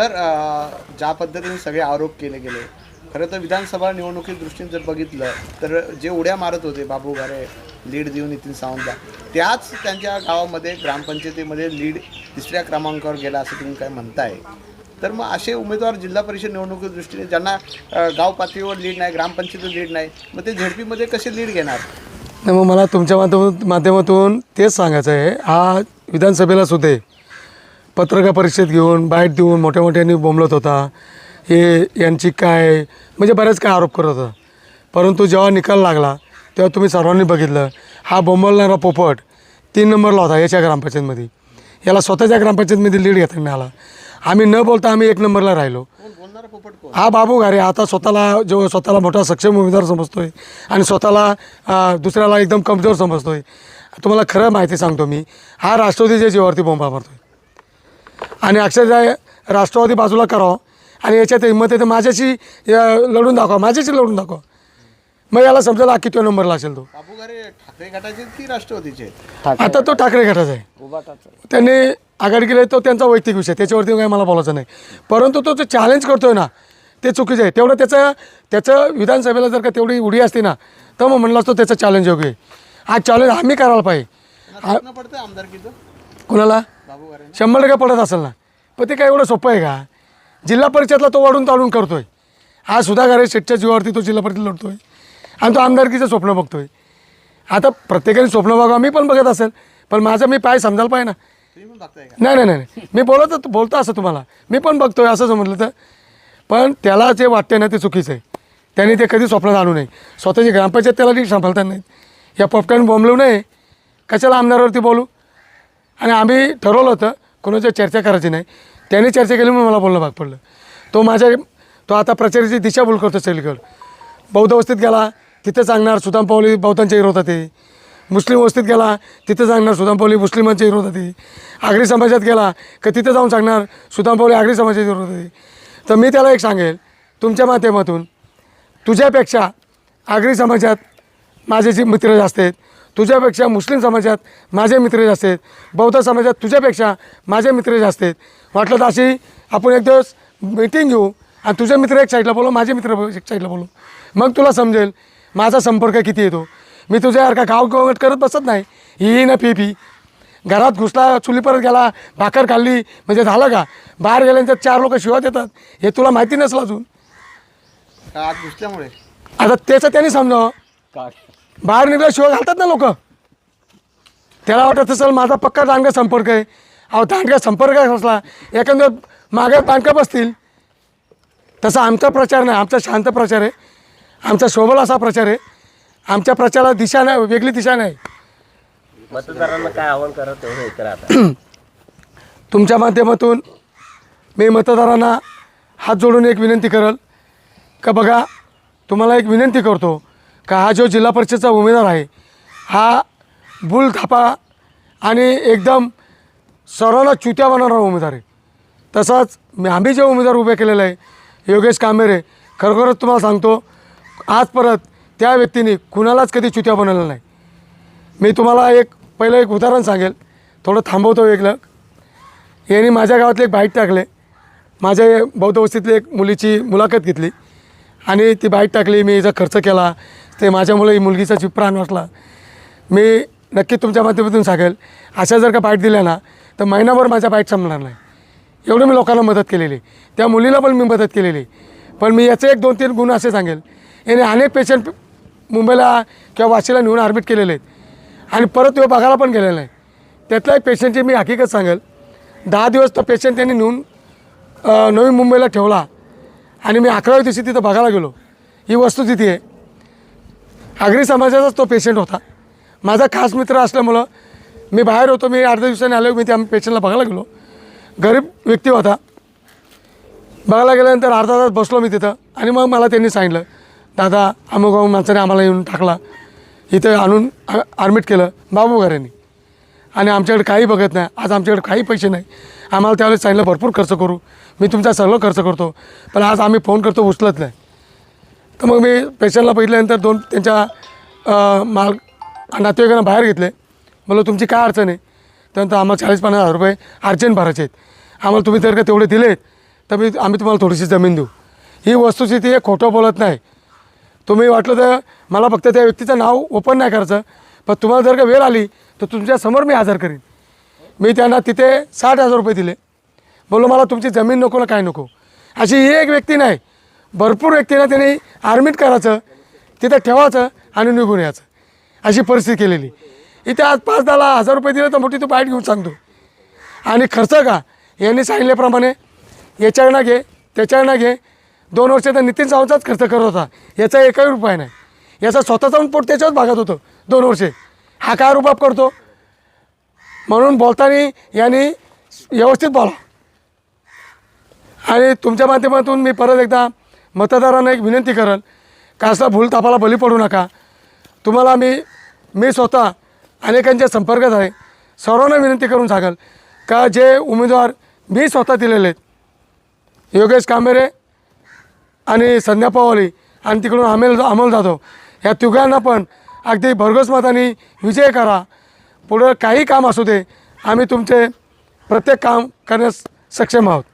Sir ज्या पद्धतीने सगळे आरोप केले गेले खरं तर विधानसभा निवडणुकी दृष्टीने जर बघितलं तर जे उड्या मारत होते बाबू गारे लीड देऊन नितीन सावंतला त्याच त्यांच्या गावामध्ये ग्रामपंचायतीमध्ये लीड तिसऱ्या क्रमांकावर गेला असं तुम्ही काय म्हणताय? तर मग असे उमेदवार जिल्हा परिषद निवडणुकी दृष्टीने ज्यांना गाव पातळीवर लीड नाही ग्रामपंचायतीवर लीड नाही मग ते झेडपीमध्ये कसे लीड घेणार? नाही मग मला तुमच्या माध्यमातून माध्यमातून तेच सांगायचं आहे हा विधानसभेला सुद्धा पत्रकार परिषद घेऊन बाईट देऊन मोठ्या मोठ्यांनी बोंबलत होता. हे यांची काय म्हणजे बरेच काय आरोप करत होता. परंतु जेव्हा निकाल लागला तेव्हा तुम्ही सर्वांनी बघितलं हा बोंबलणारा पोपट तीन नंबरला होता याच्या ग्रामपंचायतमध्ये. याला स्वतःच्या ग्रामपंचायतमध्ये लीड घेता नाही आला. आम्ही न बोलता आम्ही एक नंबरला राहिलो. हा बाबू घारे आता स्वतःला जो स्वतःला मोठा सक्षम उमेदवार समजतोय आणि स्वतःला दुसऱ्याला एकदम कमजोर समजतोय. तुम्हाला खरं माहिती सांगतो मी हा राष्ट्रवादीच्या जीवावरती बोंबा मारतोय. आणि अक्षरशः राष्ट्रवादी बाजूला करावं. आणि याच्यात हिंमत तर माझ्याशी लढून दाखवा. माझ्याशी लढून दाखवा. मग याला समजेल हा किती नंबरला असेल तो? बाबू गारे ठाकरे गटाचे की राष्ट्रवादीचे? आता तो ठाकरे गटाचा आहे. त्यांनी आघाडी केली तो त्यांचा वैयक्तिक विषय त्याच्यावरती काही मला बोलायचं नाही. परंतु तो जो चॅलेंज करतोय ना ते चुकीचं आहे. तेवढं त्याचं त्याचं विधानसभेला जर का तेवढी उडी असती ना तर मग म्हणलं असतो त्याचं चॅलेंज योग्य आहे. हा चॅलेंज आम्ही करायला पाहिजे. आमदारकीचं? कुणाला? शंभर टक्के पडत असेल ना. पण ते काय एवढं सोपं आहे का? जिल्हा परिषदला तो वाढून ताडून करतोय. हा सुधाकर शेटच्या जीवावरती तो जिल्हा परिषद लढतोय. आणि तो आमदारकीचं स्वप्न बघतोय. आता प्रत्येकाने स्वप्न बघा मी पण बघत असेल. पण माझं मी पाय समजायला पाहिजे ना. नाही नाही नाही. मी बोलत बोलतो असं तुम्हाला. मी पण बघतोय असं समजलं तर. पण त्याला जे वाटते ना ते चुकीचं आहे. त्याने ते कधी स्वप्नात आणू नये. स्वतःची ग्रामपंचायत त्याला नीट सांभाळता नाहीत या पोपटाने बोंबलू नये. कशाला आमदारावरती बोलू? आणि आम्ही ठरवलं होतं कोणाच्या चर्चा करायची नाही. त्याने चर्चा केली म्हणून मला बोलणं भाग पडलं. तो माझ्या तो आता प्रचाराची दिशाभूल करतो सगळीकडं. बौद्ध वस्तीत गेला तिथं सांगणार सुदामपावली बौद्धांच्या विरोधात आहे. मुस्लिम वस्तीत गेला तिथं सांगणार सुदामपावली मुस्लिमांच्या विरोधात आहे. आगरी समाजात गेला का तिथं जाऊन सांगणार सुदामपावली आगरी समाजाच्या विरोधात आहे. तर मी त्याला एक सांगेल तुमच्या माध्यमातून तुझ्यापेक्षा आगरी समाजात माझे जे मित्र जास्त आहेत तुझ्यापेक्षा मुस्लिम समाजात माझे मित्र जास्त आहेत बौद्ध समाजात तुझ्यापेक्षा माझे मित्र जास्त आहेत. वाटलं तर अशी आपण एक दिवस मीटिंग घेऊ आणि तुझे मित्र एक साईडला बोलू माझे मित्र एक साईडला बोलू. मग तुला समजेल माझा संपर्क किती येतो. मी तुझ्यासारखा गाव गोवट करत बसत नाही. ही ना पी पी. घरात घुसला चुली परत गेला भाकर खाल्ली म्हणजे झालं का? बाहेर गेल्यानंतर चार लोक शिवाय देतात हे तुला माहिती नसलं अजून. घुसल्यामुळे? आता त्याचं त्यांनी समजावं. बाहेर निघल्याशिवाय घालतात ना लोक. त्याला वाटत असेल माझा पक्का दांडगा संपर्क आहे. अहो दांडगा संपर्क असला एखाद्या मागे दांडका बसतील तसा आमचा प्रचार नाही आमचा शांत प्रचार आहे. आमचा शोभल असा प्रचार आहे. आमच्या प्रचाराला दिशा नाही वेगळी दिशा नाही. मतदारांना काय आव्हान करा तेवढं हे करा आता? तुमच्या माध्यमातून मी मतदारांना हात जोडून एक विनंती करल. का बघा तुम्हाला एक विनंती करतो. का हा जो जिल्हा परिषदचा उमेदवार आहे हा बुल थापा आणि एकदम सर्वांना चुत्या बनवणारा उमेदवार आहे. तसाच मी आम्ही जे उमेदवार उभे केलेले आहे योगेश कामेरे खरोखरच तुम्हाला सांगतो आज परत त्या व्यक्तीने कुणालाच कधी चुत्या बनवल्या नाही. मी तुम्हाला एक पहिलं एक उदाहरण सांगेल थोडं थांबवतो वेगळं यांनी माझ्या गावातले एक बाईट टाकले माझ्या बौद्ध वस्तीतली एक मुलीची मुलाखत घेतली आणि ती बाईट टाकली मी हिचा खर्च केला ते माझ्यामुळे ही मुलगीचा जीव प्राण वाटला मी नक्की तुमच्या माध्यमातून सांगेल अशा जर का बाईट दिल्या ना तर महिनाभर माझ्या बाईट संपणार नाही. एवढं मी लोकांना मदत केलेली. त्या मुलीला पण मी मदत केलेली. पण मी याचे एक दोन तीन गुण असे सांगेल. याने अनेक पेशंट मुंबईला किंवा वाशीला नेऊन ॲडमिट केलेले आहेत. आणि परत तो बघायला पण गेलेला आहे त्यातल्या एक पेशंटची मी हकीकत सांगेल. दहा दिवस तो पेशंट त्यांनी नेऊन नवी मुंबईला ठेवला. आणि मी अकराव्या दिवशी तिथं बघायला गेलो. ही वस्तू तिथे आहे. आगरी समाजाचाच तो पेशंट होता. माझा खास मित्र असल्यामुळं मी बाहेर होतो मी अर्ध्या दिवसाने आलो मी त्या पेशंटला बघायला गेलो. गरीब व्यक्ती होता. बघायला गेल्यानंतर अर्धा तास बसलो मी तिथं आणि मग मला त्यांनी सांगितलं दादा अमुक अमुक माणसाने आम्हाला येऊन टाकला. इथं आणून ॲडमिट केलं बाबू घरांनी आणि आमच्याकडे काही बघत नाही. आज आमच्याकडे काही पैसे नाही. आम्हाला त्यावेळेस सांगितलं भरपूर खर्च करू. मी तुमचा सगळं खर्च करतो. पण आज आम्ही फोन करतो उचलत नाही. तर मग मी पेशंटला बघितल्यानंतर दोन त्यांच्या माल नातेवाईकांना बाहेर घेतले. म्हणलं तुमची काय अडचण आहे? त्यानंतर आम्हाला चाळीस पन्नास हजार रुपये अर्जंट भरायचे आहेत. आम्हाला तुम्ही जर का तेवढे दिलेत तर मी आम्ही तुम्हाला थोडीशी जमीन देऊ. ही वस्तुस्थिती हे खोटं बोलत नाही. तुम्ही वाटलं तर मला फक्त त्या व्यक्तीचं नाव ओपन नाही करायचं पण तुम्हाला जर का वेळ आली तर तुमच्यासमोर मी हजर करीन. मी त्यांना तिथे साठ हजार रुपये दिले. बोललो मला तुमची जमीन नको ना काय नको? अशी ही एक व्यक्ती नाही. भरपूर व्यक्तींना त्यांनी आर्मीट करायचं तिथं ठेवायचं आणि निघून यायचं. अशी परिस्थिती केलेली. इथे आज पाच दहा हजार रुपये दिले तर मोठी तू बाईट घेऊन सांगतो आणि खर्च का? यांनी सांगितल्याप्रमाणे याच्याकडनं घे त्याच्याकडनं घे. दोन वर्ष तर नितीन सावंतचाच खर्च करत होता. याचा एकही रुपया नाही. याचा स्वतःचा पण पोट त्याच्यावर भागत होतं दोन वर्षे. हा काय रुबाब करतो? म्हणून बोलताना यांनी व्यवस्थित बोला. आणि तुमच्या माध्यमातून मी परत एकदा मतदारांना एक विनंती करेल का असला भूलतापाला बली पडू नका. तुम्हाला मी मी स्वतः अनेकांच्या संपर्कात आहे. सर्वांना विनंती करून सांगाल का जे उमेदवार मी स्वतः दिलेले आहेत योगेश कांबेरे आणि संध्या पवाली आणि तिकडून अमेल अमोल जाधव या तिघांना पण अगदी भरघोस मताने विजय करा. पुढं काही काम असू दे आम्ही तुमचे प्रत्येक काम करण्यास सक्षम आहोत.